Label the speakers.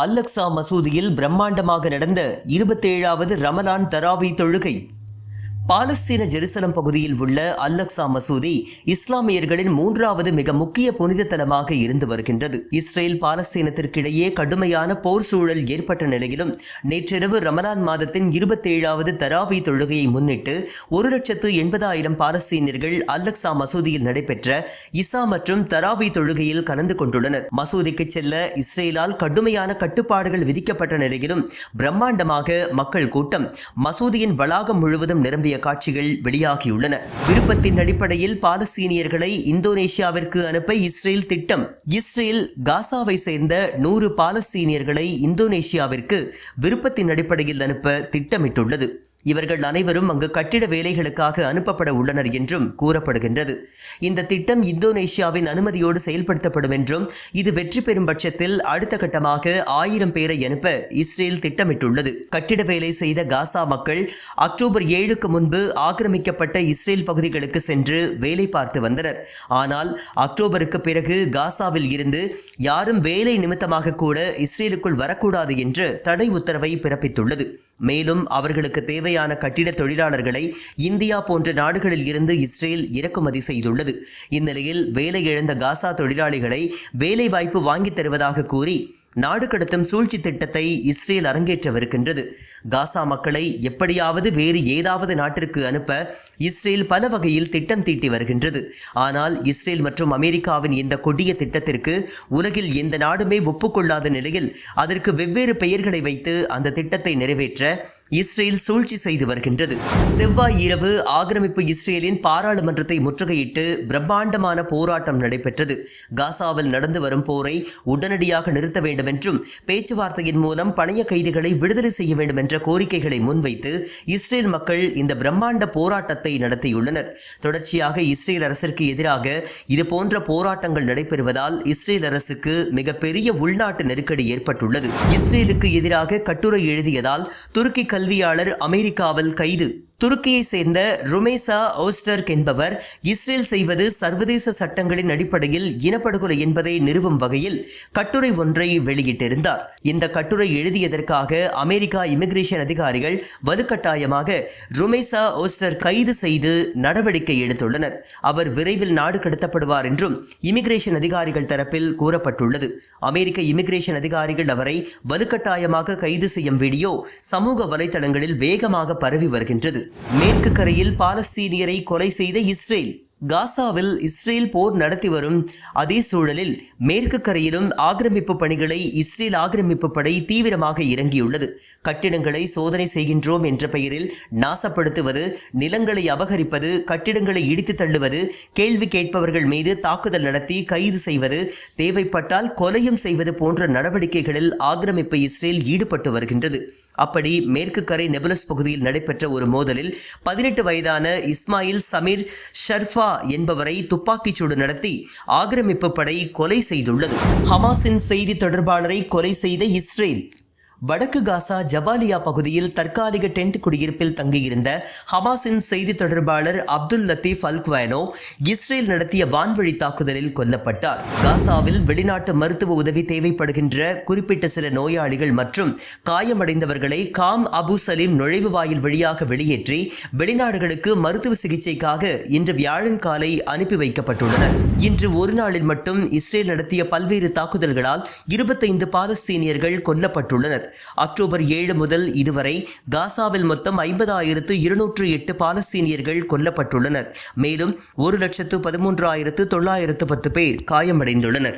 Speaker 1: அல்லக்சா மசூதியில் பிரம்மாண்டமாக நடந்த இருபத்தேழாவது ரமலான் தராவி தொழுகை. பாலஸ்தீன ஜெருசலம் பகுதியில் உள்ள அல்லக்ஸா மசூதி இஸ்லாமியர்களின் மூன்றாவது மிக முக்கிய புனித தலமாக இருந்து வருகின்றது. இஸ்ரேல் பாலஸ்தீனத்திற்கிடையே கடுமையான போர் சூழல் ஏற்பட்ட நிலையிலும் நேற்றிரவு ரமலான் மாதத்தின் இருபத்தேழாவது தராவி தொழுகையை முன்னிட்டு ஒரு லட்சத்து எண்பதாயிரம் பாலஸ்தீனியர்கள் அல்லக்ஸா மசூதியில் நடைபெற்ற இசா மற்றும் தராவி தொழுகையில் கலந்து கொண்டுள்ளனர். மசூதிக்கு செல்ல இஸ்ரேலால் கடுமையான கட்டுப்பாடுகள் விதிக்கப்பட்ட நிலையிலும் பிரம்மாண்டமாக மக்கள் கூட்டம் மசூதியின் வளாகம் முழுவதும் நிரம்பிய காட்சிகள் வெளியாகியுள்ளன. விருப்பத்தின் அடிப்படையில் பாலஸ்தீனியர்களை இந்தோனேஷியாவிற்கு அனுப்ப இஸ்ரேல் திட்டம். இஸ்ரேல் காசாவை சேர்ந்த நூறு பாலஸ்தீனியர்களை இந்தோனேஷியாவிற்கு விருப்பத்தின் அடிப்படையில் அனுப்ப திட்டமிட்டுள்ளது. இவர்கள் அனைவரும் அங்கு கட்டிட வேலைகளுக்காக அனுப்பப்பட உள்ளனர் என்றும் கூறப்படுகின்றது. இந்த திட்டம் இந்தோனேஷியாவின் அனுமதியோடு செயல்படுத்தப்படும் என்றும் இது வெற்றி பெறும் பட்சத்தில் அடுத்த கட்டமாக ஆயிரம் பேரை அனுப்ப இஸ்ரேல் திட்டமிட்டுள்ளது. கட்டிட வேலை செய்த காசா மக்கள் அக்டோபர் ஏழுக்கு முன்பு ஆக்கிரமிக்கப்பட்ட இஸ்ரேல் பகுதிகளுக்கு சென்று வேலை பார்த்து வந்தனர். ஆனால் அக்டோபருக்கு பிறகு காசாவில் இருந்து யாரும் வேலை நிமித்தமாக கூட இஸ்ரேலுக்குள் வரக்கூடாது என்று தடை உத்தரவை பிறப்பித்துள்ளது. மேலும் அவர்களுக்கு தேவையான கட்டிட தொழிலாளர்களை இந்தியா போன்ற நாடுகளில் இருந்து இஸ்ரேல் இறக்குமதி செய்துள்ளது. இந்நிலையில் வேலை இழந்த காசா தொழிலாளிகளை வேலை வாய்ப்பு வாங்கித் தருவதாக கூறி நாடு கடத்தும் சூழ்ச்சி திட்டத்தை இஸ்ரேல் அரங்கேற்றவிருக்கின்றது. காசா மக்களை எப்படியாவது வேறு ஏதாவது நாட்டிற்கு அனுப்ப இஸ்ரேல் பல வகையில் திட்டம் தீட்டி வருகின்றது. ஆனால் இஸ்ரேல் மற்றும் அமெரிக்காவின் இந்த கொடிய திட்டத்திற்கு உலகில் எந்த நாடுமே ஒப்புக்கொள்ளாத நிலையில் அதற்கு வெவ்வேறு பெயர்களை வைத்து அந்த திட்டத்தை நிறைவேற்ற இஸ்ரேல் சூழ்ச்சி செய்து வருகின்றது. செவ்வாய் இரவு ஆக்கிரமிப்பு இஸ்ரேலின் பாராளுமன்றத்தை முற்றுகையிட்டு பிரம்மாண்டமான போராட்டம் நடைபெற்றது. காசாவில் நடந்து வரும் போரை உடனடியாக நிறுத்த வேண்டும் என்றும் பேச்சுவார்த்தையின் மூலம் பணைய கைதிகளை விடுதலை செய்ய வேண்டும் என்ற கோரிக்கைகளை முன்வைத்து இஸ்ரேல் மக்கள் இந்த பிரம்மாண்ட போராட்டத்தை நடத்தியுள்ளனர். தொடர்ச்சியாக இஸ்ரேல் அரசிற்கு எதிராக இதுபோன்ற போராட்டங்கள் நடைபெறுவதால் இஸ்ரேல் அரசுக்கு மிகப்பெரிய உள்நாட்டு நெருக்கடி ஏற்பட்டுள்ளது. இஸ்ரேலுக்கு எதிராக கட்டுரை எழுதியதால் துருக்கி கல் கல்வியாளர் அமெரிக்காவில் கைது. துருக்கியை சேர்ந்த ருமேசா ஓஸ்டர்க் என்பவர் இஸ்ரேல் செய்வது சர்வதேச சட்டங்களின் அடிப்படையில் இனப்படுகொலை என்பதை நிறுவும் வகையில் கட்டுரை ஒன்றை வெளியிட்டிருந்தார். இந்த கட்டுரை எழுதியதற்காக அமெரிக்கா இமிகிரேஷன் அதிகாரிகள் வலுக்கட்டாயமாக ருமேசா ஓஸ்டர் கைது செய்து நடவடிக்கை எடுத்துள்ளனர். அவர் விரைவில் நாடு கடத்தப்படுவார் என்றும் இமிகிரேஷன் அதிகாரிகள் தரப்பில் கூறப்பட்டுள்ளது. அமெரிக்க இமிகிரேஷன் அதிகாரிகள் அவரை வலுக்கட்டாயமாக கைது செய்யும் வீடியோ சமூக வலைதளங்களில் வேகமாக பரவி வருகின்றது. மேற்கு கரையில் பாலஸ்தீனியரை கொலை செய்த இஸ்ரேல். காசாவில் இஸ்ரேல் போர் நடத்தி வரும் அதே சூழலில் மேற்கு கரையிலும் ஆக்கிரமிப்பு பணிகளை இஸ்ரேல் ஆக்கிரமிப்பு படை தீவிரமாக இறங்கியுள்ளது. கட்டிடங்களை சோதனை செய்கின்றோம் என்ற பெயரில் நாசப்படுத்துவது நிலங்களை அபகரிப்பது கட்டிடங்களை இடித்து தள்ளுவது கேள்வி கேட்பவர்கள் மீது தாக்குதல் நடத்தி கைது செய்வது தேவைப்பட்டால் கொலையும் செய்வது போன்ற நடவடிக்கைகளில் ஆக்கிரமிப்பு இஸ்ரேல் ஈடுபட்டு வருகின்றது. அப்படி மேற்கு கரை நெபுலஸ் பகுதியில் நடைபெற்ற ஒரு மோதலில் பதினெட்டு வயதான இஸ்மாயில் சமீர் ஷர்ஃபா என்பவரை துப்பாக்கிச்சூடு நடத்தி ஆக்கிரமிப்பு படை கொலை செய்துள்ளது. ஹமாஸின் செய்தி தொடர்பாளரை கொலை செய்த இஸ்ரேல். வடக்கு காசா ஜபாலியா பகுதியில் தற்காலிக டென்ட் குடியிருப்பில் தங்கியிருந்த ஹமாஸின் செய்தி தொடர்பாளர் அப்துல் லத்தீப் அல்குவானோ இஸ்ரேல் நடத்திய வான்வழி தாக்குதலில் கொல்லப்பட்டார். காசாவில் வெளிநாட்டு மருத்துவ உதவி தேவைப்படுகின்ற குறிப்பிட்ட சில நோயாளிகள் மற்றும் காயமடைந்தவர்களை காம் அபு சலீம் நுழைவு வாயில் வழியாக வெளியேற்றி வெளிநாடுகளுக்கு மருத்துவ சிகிச்சைக்காக இன்று வியாழன் காலை அனுப்பி வைக்கப்பட்டுள்ளனர். இன்று ஒரு நாளில் மட்டும் இஸ்ரேல் நடத்திய பல்வேறு தாக்குதல்களால் இருபத்தைந்து பாலஸ்தீனியர்கள் கொல்லப்பட்டுள்ளனர். அக்டோபர் ஏழு முதல் இதுவரை காசாவில் மொத்தம் ஐம்பதாயிரத்து இருநூற்று எட்டு பாலஸ்தீனியர்கள் கொல்லப்பட்டுள்ளனர். மேலும் ஒரு லட்சத்து பதிமூன்றாயிரத்து தொள்ளாயிரத்து பத்து பேர் காயமடைந்துள்ளனர்.